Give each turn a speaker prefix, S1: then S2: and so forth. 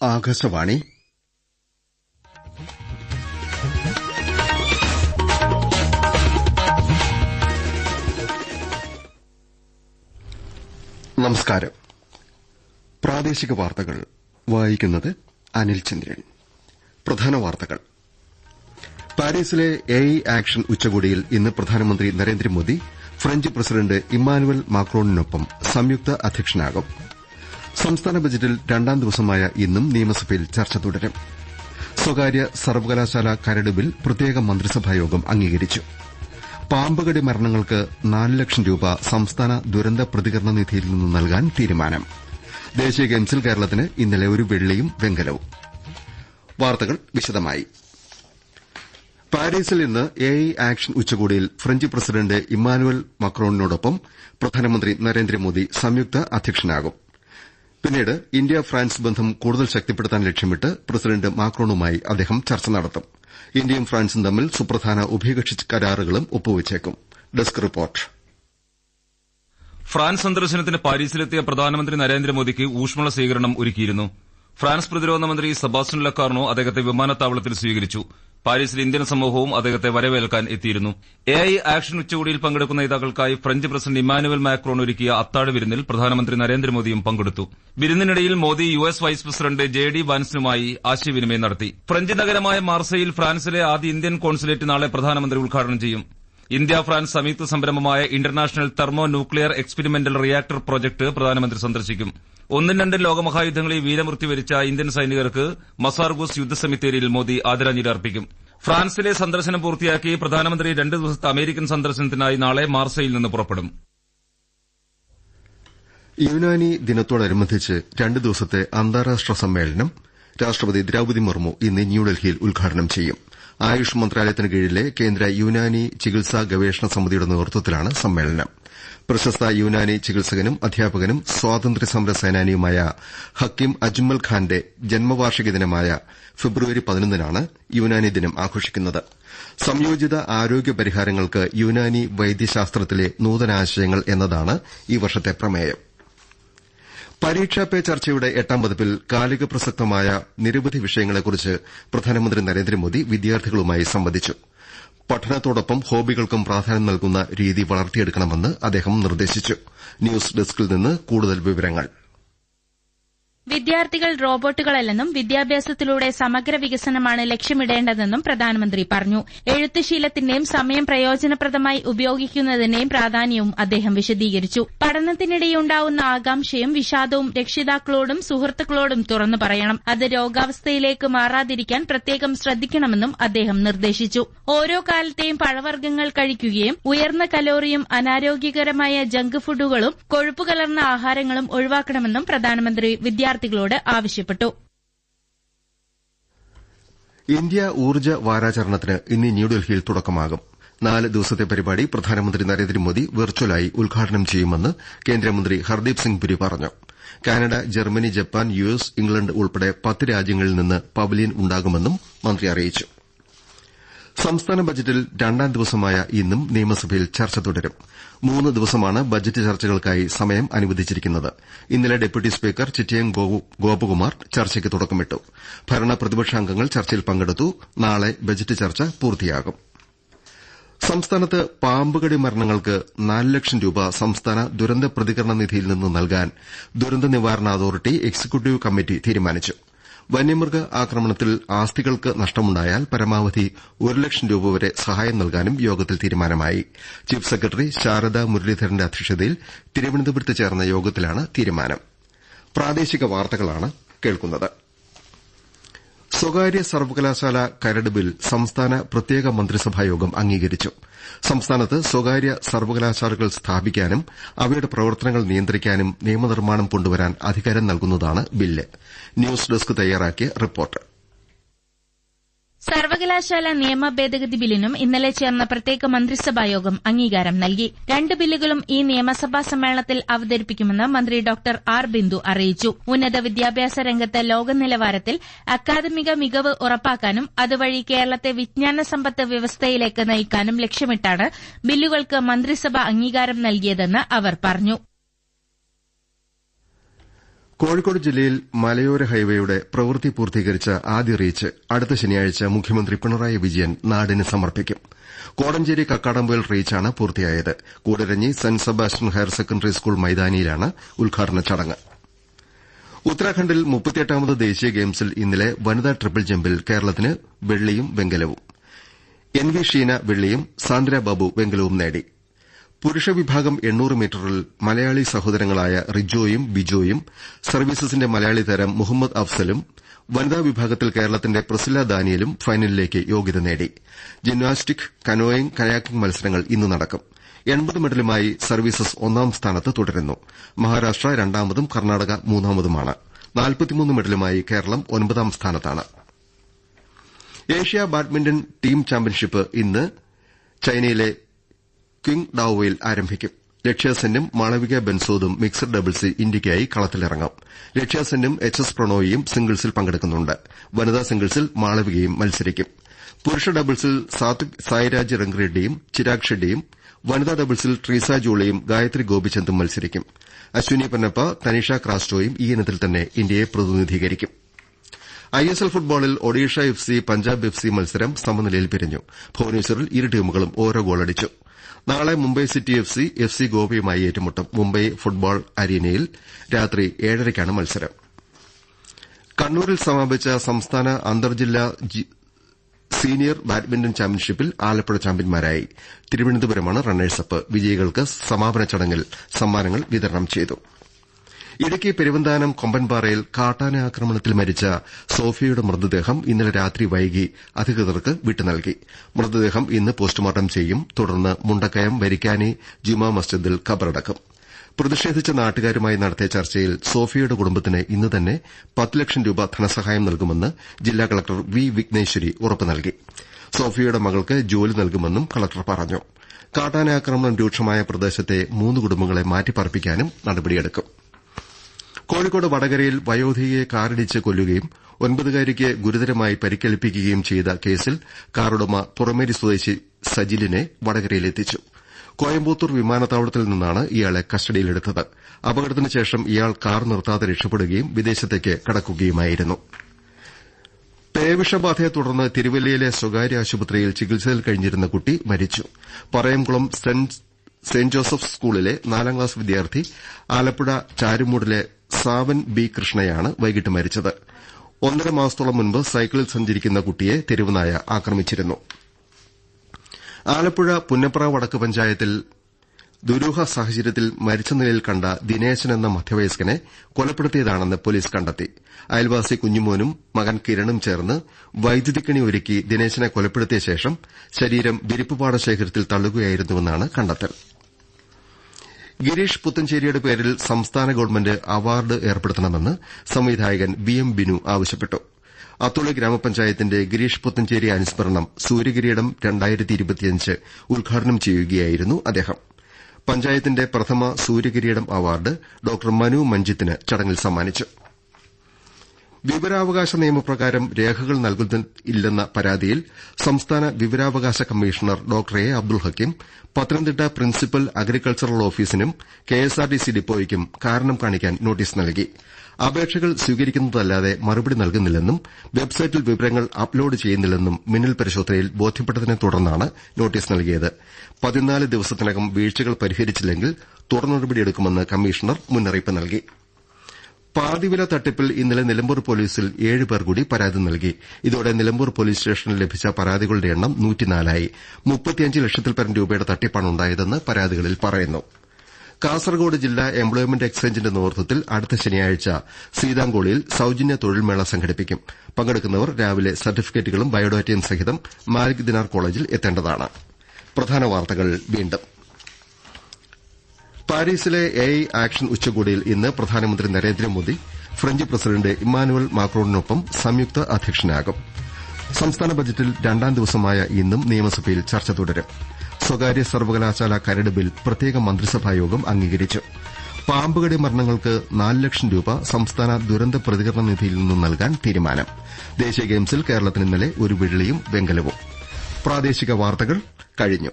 S1: ആകാശവാണി. നമസ്കാരം. പ്രാദേശിക വാർത്തകൾ. വായിക്കുന്നത് അനിൽ ചന്ദ്രൻ. പ്രധാന വാർത്തകൾ. പാരീസിലെ എ ആക്ഷൻ ഉച്ചകോടിയിൽ ഇന്ന് പ്രധാനമന്ത്രി നരേന്ദ്രമോദി ഫ്രഞ്ച് പ്രസിഡന്റ് ഇമ്മാനുവൽ മാക്രോണിനൊപ്പം സംയുക്ത അധ്യക്ഷനാകും. സംസ്ഥാന ബജറ്റിൽ രണ്ടാം ദിവസമായ ഇന്നും നിയമസഭയിൽ ചർച്ച തുടരും. സ്വകാര്യ സർവകലാശാല കരട് ബിൽ പ്രത്യേക മന്ത്രിസഭായോഗം അംഗീകരിച്ചു. പാമ്പുകടി മരണങ്ങൾക്ക് നാല് ലക്ഷം രൂപ സംസ്ഥാന ദുരന്ത പ്രതികരണ നിധിയിൽ നിന്ന് നൽകാൻ തീരുമാനം. ദേശീയ ഗെയിംസിൽ കേരളത്തിന് ഇന്നലെ ഒരു വെള്ളിയും വെങ്കലവും. വാർത്തകൾ വിശദമായി. പാരീസിൽ ഇന്ന് എ ആക്ഷൻ ഉച്ചകോടിയിൽ ഫ്രഞ്ച് പ്രസിഡന്റ് ഇമ്മാനുവൽ മക്രോണിനോടൊപ്പം പ്രധാനമന്ത്രി നരേന്ദ്രമോദി സംയുക്ത അധ്യക്ഷനാകും. പിന്നീട് ഇന്ത്യ ഫ്രാൻസ് ബന്ധം കൂടുതൽ ശക്തിപ്പെടുത്താൻ ലക്ഷ്യമിട്ട് പ്രസിഡന്റ് മാക്രോണുമായി അദ്ദേഹം ചർച്ച നടത്തും. ഇന്ത്യയും ഫ്രാൻസും തമ്മിൽ സുപ്രധാന ഉഭയകക്ഷി കരാറുകളും ഒപ്പുവച്ചേക്കും.
S2: ഫ്രാൻസ് സന്ദർശനത്തിന് പാരീസിലെത്തിയ പ്രധാനമന്ത്രി നരേന്ദ്രമോദിക്ക് ഊഷ്മള സ്വീകരണം ഒരുക്കിയിരുന്നു. ഫ്രാൻസ് പ്രതിരോധ മന്ത്രി സെബാസ്റ്റ്യൻ ലക്കാർണോ അദ്ദേഹത്തെ വിമാനത്താവളത്തിൽ സ്വീകരിച്ചു. പാരീസിൽ ഇന്ത്യൻ സമൂഹവും അദ്ദേഹത്തെ വരവേൽക്കാൻ എത്തിയിരുന്നു. എ ഐ ആക്ഷൻ ഉച്ചകോടിയിൽ പങ്കെടുക്കുന്ന നേതാക്കൾക്കായി ഫ്രഞ്ച് പ്രസിഡന്റ് ഇമ്മാനുവൽ മാക്രോൺ ഒരുക്കിയ അത്താഴ വിരുന്നിൽ പ്രധാനമന്ത്രി നരേന്ദ്രമോദിയും പങ്കെടുത്തു. വിരുന്നിനിടയിൽ Modi U S vice president J D വാൻസിനുമായി ആശയവിനിമയം നടത്തി. ഫ്രഞ്ച് നഗരമായ മാർസയിൽ ഫ്രാൻസിലെ ആദ്യ ഇന്ത്യൻ കോൺസുലേറ്റ് നാളെ പ്രധാനമന്ത്രി ഉദ്ഘാടനം ചെയ്യും. ഇന്ത്യ ഫ്രാൻസ് സംയുക്ത സംരംഭമായ international thermo nuclear experimental reactor project പ്രധാനമന്ത്രി സന്ദർശിക്കും. ഒന്നും രണ്ടും ലോകമഹായുദ്ധങ്ങളിൽ വീരമൃത്യു വരിച്ച ഇന്ത്യൻ സൈനികർക്ക് മസാർഗൂസ് യുദ്ധസെമിത്തേരിയിൽ മോദി ആദരാഞ്ജലി അർപ്പിക്കും ഫ്രാൻസിലെ സന്ദർശനം പൂർത്തിയാക്കി പ്രധാനമന്ത്രി രണ്ട് ദിവസത്തെ അമേരിക്കൻ സന്ദർശനത്തിനായി നാളെ മാർസയിൽ നിന്ന് പുറപ്പെടും.
S1: യുനാനി ദിനത്തോടനുബന്ധിച്ച് രണ്ട് ദിവസത്തെ അന്താരാഷ്ട്ര സമ്മേളനം രാഷ്ട്രപതി ദ്രൌപതി മുർമു ഇന്ന് ന്യൂഡൽഹിയിൽ ഉദ്ഘാടനം ചെയ്യും. ആയുഷ് മന്ത്രാലയത്തിന് കീഴിലെ കേന്ദ്ര യുനാനി ചികിത്സാ ഗവേഷണ സമിതിയുടെ നേതൃത്വത്തിലാണ് സമ്മേളനം. പ്രശസ്ത യുനാനി ചികിത്സകനും അധ്യാപകനും സ്വാതന്ത്ര്യസമര സേനാനിയുമായ ഹക്കീം അജ്മൽ ഖാന്റെ ജന്മവാർഷിക ദിനമായ ഫെബ്രുവരി പതിനൊന്നിനാണ് യുനാനി ദിനം ആഘോഷിക്കുന്നത്. സംയോജിത ആരോഗ്യ പരിഹാരങ്ങൾക്ക് യുനാനി വൈദ്യശാസ്ത്രത്തിലെ നൂതനാശയങ്ങൾ എന്നതാണ് ഈ വർഷത്തെ പ്രമേയം. പരീക്ഷാ പേ ചർച്ചയുടെ എട്ടാം പതിപ്പിൽ കാലിക പ്രസക്തമായ നിരവധി വിഷയങ്ങളെക്കുറിച്ച് പ്രധാനമന്ത്രി നരേന്ദ്രമോദി വിദ്യാർത്ഥികളുമായി സംവദിച്ചു. പഠനത്തോടൊപ്പം ഹോബികൾക്കും പ്രാധാന്യം നൽകുന്ന രീതി വളർത്തിയെടുക്കണമെന്ന് അദ്ദേഹം നിർദ്ദേശിച്ചു. ന്യൂസ് ഡെസ്കിൽ നിന്ന് കൂടുതൽ വിവരങ്ങൾ.
S3: വിദ്യാർത്ഥികൾ റോബോട്ടുകളല്ലെന്നും വിദ്യാഭ്യാസത്തിലൂടെ സമഗ്ര വികസനമാണ് ലക്ഷ്യമിടേണ്ടതെന്നും പ്രധാനമന്ത്രി പറഞ്ഞു. എഴുത്തുശീലത്തിന്റെയും സമയം പ്രയോജനപ്രദമായി ഉപയോഗിക്കുന്നതിന്റെയും പ്രാധാന്യവും അദ്ദേഹം വിശദീകരിച്ചു. പഠനത്തിനിടെയുണ്ടാവുന്ന ആകാംക്ഷയും വിഷാദവും രക്ഷിതാക്കളോടും സുഹൃത്തുക്കളോടും തുറന്നു പറയണം. അത് രോഗാവസ്ഥയിലേക്ക് മാറാതിരിക്കാൻ പ്രത്യേകം ശ്രദ്ധിക്കണമെന്നും അദ്ദേഹം നിർദ്ദേശിച്ചു. ഓരോ കാലത്തെയും പഴവർഗങ്ങൾ കഴിക്കുകയും ഉയർന്ന കലോറിയും അനാരോഗ്യകരമായ ജങ്ക് ഫുഡുകളും കൊഴുപ്പ് കലർന്ന ആഹാരങ്ങളും ഒഴിവാക്കണമെന്നും പ്രധാനമന്ത്രി വിദ്യാർത്ഥി വിദ്യാർത്ഥികളോട് ആവശ്യപ്പെട്ടു.
S1: ഇന്ത്യ ഊർജ വാരാചരണത്തിന് ഇന്ന് ന്യൂഡൽഹിയിൽ തുടക്കമാകും. നാല് ദിവസത്തെ പരിപാടി പ്രധാനമന്ത്രി നരേന്ദ്രമോദി വെർച്വലായി ഉദ്ഘാടനം ചെയ്യുമെന്ന് കേന്ദ്രമന്ത്രി ഹർദീപ് സിംഗ് പുരി പറഞ്ഞു. Canada Germany Japan US England ഉൾപ്പെടെ പത്ത് രാജ്യങ്ങളിൽ നിന്ന് പവലിയൻ ഉണ്ടാകുമെന്നും മന്ത്രി അറിയിച്ചു. സംസ്ഥാന ബജറ്റിൽ രണ്ടാം ദിവസമായ ഇന്നും നിയമസഭയിൽ ചർച്ച തുടരും. മൂന്ന് ദിവസമാണ് ബജറ്റ് ചർച്ചകൾക്കായി സമയം അനുവദിച്ചിരിക്കുന്നത്. ഇന്നലെ ഡെപ്യൂട്ടി സ്പീക്കർ ചിറ്റിയം ഗോപകുമാർ ചർച്ചയ്ക്ക് തുടക്കമിട്ടു. ഭരണ പ്രതിപക്ഷാംഗങ്ങൾ ചർച്ചയിൽ പങ്കെടുത്തു. നാളെ ബജറ്റ് ചർച്ച പൂർത്തിയാകും. സംസ്ഥാനത്ത് പാമ്പുകടി മരണങ്ങൾക്ക് നാല് ലക്ഷം രൂപ സംസ്ഥാന ദുരന്ത പ്രതികരണ നിധിയിൽ നിന്ന് നൽകാൻ ദുരന്ത നിവാരണ അതോറിറ്റി എക്സിക്യൂട്ടീവ് കമ്മിറ്റി തീരുമാനിച്ചു. വന്യമൃഗ ആക്രമണത്തിൽ ആസ്തികൾക്ക് നഷ്ടമുണ്ടായാൽ പരമാവധി ഒരു ലക്ഷം രൂപ വരെ സഹായം നൽകാനും യോഗത്തിൽ തീരുമാനമായി. ചീഫ് സെക്രട്ടറി ശാരദ മുരളീധരന്റെ അധ്യക്ഷതയിൽ തിരുവനന്തപുരത്ത് ചേർന്ന യോഗത്തിലാണ് തീരുമാനം. സ്വകാര്യ സർവകലാശാല കരട് ബിൽ സംസ്ഥാന പ്രത്യേക മന്ത്രിസഭായോഗം അംഗീകരിച്ചു. സംസ്ഥാനത്ത് സ്വകാര്യ സർവകലാശാലകൾ സ്ഥാപിക്കാനും അവയുടെ പ്രവർത്തനങ്ങൾ നിയന്ത്രിക്കാനും നിയമനിർമ്മാണം കൊണ്ടുവരാൻ അധികാരം നൽകുന്നതാണ് ബില്ല്. ന്യൂസ് ഡെസ്ക് തയ്യാറാക്കിയ റിപ്പോർട്ട്.
S3: സർവകലാശാല നിയമ ഭേദഗതി ബില്ലിനും ഇന്നലെ ചേർന്ന പ്രത്യേക മന്ത്രിസഭായോഗം അംഗീകാരം നൽകി. രണ്ട് ബില്ലുകളും ഈ നിയമസഭാ സമ്മേളനത്തിൽ അവതരിപ്പിക്കുമെന്ന് മന്ത്രി ഡോക്ടർ ആർ ബിന്ദു അറിയിച്ചു. ഉന്നത വിദ്യാഭ്യാസ രംഗത്ത് ലോക നിലവാരത്തിൽ അക്കാദമിക മികവ് ഉറപ്പാക്കാനും അതുവഴി കേരളത്തെ വിജ്ഞാന സമ്പത്ത് വ്യവസ്ഥയിലേക്ക് നയിക്കാനും ലക്ഷ്യമിട്ടാണ് ബില്ലുകൾക്ക് മന്ത്രിസഭ അംഗീകാരം നൽകിയതെന്ന് അവർ പറഞ്ഞു.
S1: കോഴിക്കോട് ജില്ലയിൽ മലയോര ഹൈവേയുടെ പ്രവൃത്തി പൂർത്തീകരിച്ച ആദ്യ റീച്ച് അടുത്ത ശനിയാഴ്ച മുഖ്യമന്ത്രി പിണറായി വിജയൻ നാടിന് സമർപ്പിക്കും. കോടഞ്ചേരി കക്കാടംപൊയിൽ റീച്ചാണ് പൂർത്തിയായത്. Koodaranji saint Sebastian higher secondary school മൈതാനിയിലാണ് ഉദ്ഘാടന ചടങ്ങ്. ഉത്തരാഖണ്ഡിൽ മുപ്പത്തിയെട്ടാമത് ദേശീയ ഗെയിംസിൽ ഇന്നലെ വനിതാ ട്രിപ്പിൾ ജമ്പിൽ കേരളത്തിന് വെള്ളിയും വെങ്കലവും. എൻ വി ഷീന വെള്ളിയും സാന്ദ്ര ബാബു വെങ്കലവും നേടി. പുരുഷ വിഭാഗം എണ്ണൂറ് മീറ്ററിൽ മലയാളി സഹോദരങ്ങളായ റിജോയും ബിജോയും സർവീസസിന്റെ മലയാളി താരം മുഹമ്മദ് അഫ്സലും വനിതാ വിഭാഗത്തിൽ കേരളത്തിന്റെ പ്രസില ദാനിയലും ഫൈനലിലേക്ക് യോഗ്യത നേടി. ജിംനാസ്റ്റിക് കനോയിംഗ് കയാക്കിംഗ് മത്സരങ്ങൾ ഇന്ന് നടക്കും. എൺപത് മെഡലുമായി സർവീസസ് ഒന്നാം സ്ഥാനത്ത് തുടരുന്നു. മഹാരാഷ്ട്ര രണ്ടാമതും കർണാടക മൂന്നാമതുമാണ്. മെഡലുമായി കേരളം ഒൻപതാം സ്ഥാനത്താണ്. ഏഷ്യ ബാഡ്മിന്റൺ ടീം ചാമ്പ്യൻഷിപ്പ് ഇന്ന് ചൈനയിലെ ക്വിങ് ഡാവോയിൽ ആരംഭിക്കും. ലക്ഷ്യാസെന്നും മാളവിക ബെൻസോദും മിക്സഡ് ഡബിൾസിൽ ഇന്ത്യയ്ക്കായി കളത്തിലിറങ്ങും. ലക്ഷ്യാസെന്നും എച്ച് എസ് പ്രണോയിയും സിംഗിൾസിൽ പങ്കെടുക്കുന്നുണ്ട്. വനിതാ സിംഗിൾസിൽ മാളവികയും മത്സരിക്കും. പുരുഷ ഡബിൾസിൽ സാത്വിക് സായിരാജ് റംഗറെഡ്ഡിയും ചിരാഗ് ഷെഡ്ഡിയും വനിതാ ഡബിൾസിൽ ട്രീസ ജോളിയും ഗായത്രി ഗോപിചന്ദും മത്സരിക്കും. അശ്വിനി പൊന്നപ്പ തനിഷ ക്രാസ്റ്റോയും ഈ ഇനത്തിൽ തന്നെ ഇന്ത്യയെ പ്രതിനിധീകരിക്കും. ഐഎസ്എൽ ഫുട്ബോളിൽ Odisha F C Punjab F C മത്സരം സമനിലയിൽ പിരിഞ്ഞു. ഭുവനേശ്വറിൽ ഇരു ടീമുകളും ഓരോ ഗോളടിച്ചു. നാളെ Mumbai city F C F C ഗോവയുമായി ഏറ്റുമുട്ടും. മുംബൈ ഫുട്ബോൾ അരീനയിൽ രാത്രി ഏഴരയ്ക്കാണ് മത്സരം. കണ്ണൂരിൽ സമാപിച്ച സംസ്ഥാന അന്തർജില്ലാ സീനിയർ ബാഡ്മിന്റൺ ചാമ്പ്യൻഷിപ്പിൽ ആലപ്പുഴ ചാമ്പ്യന്മാരായി. തിരുവനന്തപുരമാണ് റണ്ണേഴ്സപ്പ്. വിജയികൾക്ക് സമാപന ചടങ്ങിൽ സമ്മാനങ്ങൾ വിതരണം ചെയ്തു. ഇടുക്കി പെരുവന്താനം കൊമ്പൻപാറയിൽ കാട്ടാന ആക്രമണത്തിൽ മരിച്ച സോഫിയയുടെ മൃതദേഹം ഇന്നലെ രാത്രി വൈകി അധികൃതർക്ക് വിട്ടുനൽകി മൃതദേഹം ഇന്ന് പോസ്റ്റ്മോർട്ടം ചെയ്യും. തുടർന്ന് മുണ്ടക്കയം വരിക്കാനി ജുമാ മസ്ജിദിൽ ഖബറടക്കും. പ്രതിഷേധിച്ച നാട്ടുകാരുമായി നടത്തിയ ചർച്ചയിൽ സോഫിയയുടെ കുടുംബത്തിന് ഇന്ന് തന്നെ പത്ത് ലക്ഷം രൂപ ധനസഹായം നൽകുമെന്ന് ജില്ലാ കളക്ടർ വി വിഘ്നേശ്വരി ഉറപ്പ് നൽകി. സോഫിയയുടെ മകൾക്ക് ജോലി നൽകുമെന്നും കളക്ടർ പറഞ്ഞു. കാട്ടാനാക്രമണം രൂക്ഷമായ പ്രദേശത്തെ മൂന്ന് കുടുംബങ്ങളെ മാറ്റിപ്പാർപ്പിക്കാനും നടപടിയെടുക്കും. കോഴിക്കോട് വടകരയിൽ വയോധികയെ കാറിടിച്ച് കൊല്ലുകയും ഒൻപതുകാരിക്ക് ഗുരുതരമായി പരിക്കേൽപ്പിക്കുകയും ചെയ്ത കേസിൽ കാറുടമ പുറമേരി സ്വദേശി സജിലിനെ വടകരയിലെത്തിച്ചു. കോയമ്പത്തൂർ വിമാനത്താവളത്തിൽ നിന്നാണ് ഇയാളെ കസ്റ്റഡിയിലെടുത്തത്. അപകടത്തിനുശേഷം ഇയാൾ കാർ നിർത്താതെ രക്ഷപ്പെടുകയും വിദേശത്തേക്ക് കടക്കുകയുമായിരുന്നു. പേവിഷബാധയെ തുടർന്ന് തിരുവല്ലയിലെ സ്വകാര്യ ആശുപത്രിയിൽ ചികിത്സയിൽ കഴിഞ്ഞിരുന്ന കുട്ടി മരിച്ചു. പറയംകുളം സെന്റ് ജോസഫ് സ്കൂളിലെ നാലാം ക്ലാസ് വിദ്യാർത്ഥി ആലപ്പുഴ ചാരുമൂടിലെ സാവൻ ബി കൃഷ്ണയാണ് വൈകിട്ട് മരിച്ചത്. ഒന്നര മാസത്തോളം മുൻപ് സൈക്കിളിൽ സഞ്ചരിക്കുന്ന കുട്ടിയെ തെരുവുനായ ആക്രമിച്ചിരുന്നു. ആലപ്പുഴ പുന്നപ്ര വടക്ക് പഞ്ചായത്തിൽ ദുരൂഹ സാഹചര്യത്തിൽ മരിച്ച നിലയിൽ കണ്ട ദിനേശൻ എന്ന മധ്യവയസ്കനെ കൊലപ്പെടുത്തിയതാണെന്ന് പോലീസ് കണ്ടെത്തി. അയൽവാസി കുഞ്ഞുമോനും മകൻ കിരണും ചേർന്ന് വൈദ്യുതിക്കണി ഒരുക്കി ദിനേശനെ കൊലപ്പെടുത്തിയ ശേഷം ശരീരം വിരിപ്പുപാട ശേഖരത്തിൽ തള്ളുകയായിരുന്നുവെന്നാണ് കണ്ടെത്തൽ. ഗിരീഷ് പുത്തഞ്ചേരിയുടെ പേരിൽ സംസ്ഥാന ഗവൺമെന്റ് അവാർഡ് ഏർപ്പെടുത്തണമെന്ന് സംവിധായകൻ വി എം ബിനു ആവശ്യപ്പെട്ടു. അത്തോളി ഗ്രാമപഞ്ചായത്തിന്റെ ഗിരീഷ് പുത്തഞ്ചേരി അനുസ്മരണം സൂര്യകിരീടം ഉദ്ഘാടനം ചെയ്യുകയായിരുന്നു അദ്ദേഹം. പഞ്ചായത്തിന്റെ പ്രഥമ സൂര്യകിരീടം അവാർഡ് ഡോക്ടർ മനു മഞ്ജിത്തിന് ചടങ്ങിൽ സമ്മാനിച്ചു. വിവരാവകാശ നിയമപ്രകാരം രേഖകൾ നൽകുന്നില്ലെന്ന പരാതിയിൽ സംസ്ഥാന വിവരാവകാശ commissioner doctor A Abdul Hakeem Pathanamthitta principal agricultural ഓഫീസിനും KSRTC ഡിപ്പോയ്ക്കും കാരണം കാണിക്കാൻ നോട്ടീസ് നൽകി. അപേക്ഷകൾ സ്വീകരിക്കുന്നതല്ലാതെ മറുപടി നൽകുന്നില്ലെന്നും വെബ്സൈറ്റിൽ വിവരങ്ങൾ അപ്ലോഡ് ചെയ്യുന്നില്ലെന്നും മിന്നൽ പരിശോധനയിൽ ബോധ്യപ്പെട്ടതിനെ തുടർന്നാണ് നോട്ടീസ് നൽകിയത്. പതിനാല് ദിവസത്തിനകം വീഴ്ചകൾ പരിഹരിച്ചില്ലെങ്കിൽ തുടർ നടപടിയെടുക്കുമെന്ന് കമ്മീഷണർ മുന്നറിയിപ്പ് നൽകി. പാതിവില തട്ടിപ്പിൽ ഇന്നലെ നിലമ്പൂർ പോലീസിൽ ഏഴുപേർ കൂടി പരാതി നൽകി. ഇതോടെ നിലമ്പൂർ പോലീസ് സ്റ്റേഷനിൽ ലഭിച്ച പരാതികളുടെ എണ്ണം നൂറ്റിനാലായി. മുപ്പത്തിയഞ്ച് ലക്ഷത്തിൽപ്പരം രൂപയുടെ തട്ടിപ്പാണ് ഉണ്ടായതെന്ന് പരാതികളിൽ പറയുന്നു. കാസർകോട് ജില്ലാ എംപ്ലോയ്മെന്റ് എക്സ്ചേഞ്ചിന്റെ നേതൃത്വത്തിൽ അടുത്ത ശനിയാഴ്ച സീതാങ്കോളിയിൽ സൌജന്യ തൊഴിൽമേള സംഘടിപ്പിക്കും. പങ്കെടുക്കുന്നവർ രാവിലെ സർട്ടിഫിക്കറ്റുകളും ബയോഡാറ്റയും സഹിതം മാലിക് ദിനാർ കോളേജിൽ എത്തേണ്ടതാണ്. പാരീസിലെ എഐ ആക്ഷൻ ഉച്ചകോടിയിൽ ഇന്ന് പ്രധാനമന്ത്രി നരേന്ദ്രമോദി ഫ്രഞ്ച് പ്രസിഡന്റ് ഇമ്മാനുവൽ മാക്രോണിനൊപ്പം സംയുക്ത അധ്യക്ഷനാകും. സംസ്ഥാന ബജറ്റിൽ രണ്ടാം ദിവസമായ ഇന്നും നിയമസഭയിൽ ചർച്ച തുടരും. സ്വകാര്യ സർവകലാശാല കരട് ബിൽ പ്രത്യേക മന്ത്രിസഭായോഗം അംഗീകരിച്ചു. പാമ്പുകടി മരണങ്ങൾക്ക് നാല് ലക്ഷം രൂപ സംസ്ഥാന ദുരന്ത പ്രതികരണ നിധിയിൽ നിന്നും നൽകാൻ തീരുമാനം. ദേശീയ ഗെയിംസിൽ കേരളത്തിന് ഇന്നലെ ഒരു വെള്ളിയും വെങ്കലവും. പ്രാദേശിക വാർത്തകൾ കഴിഞ്ഞു.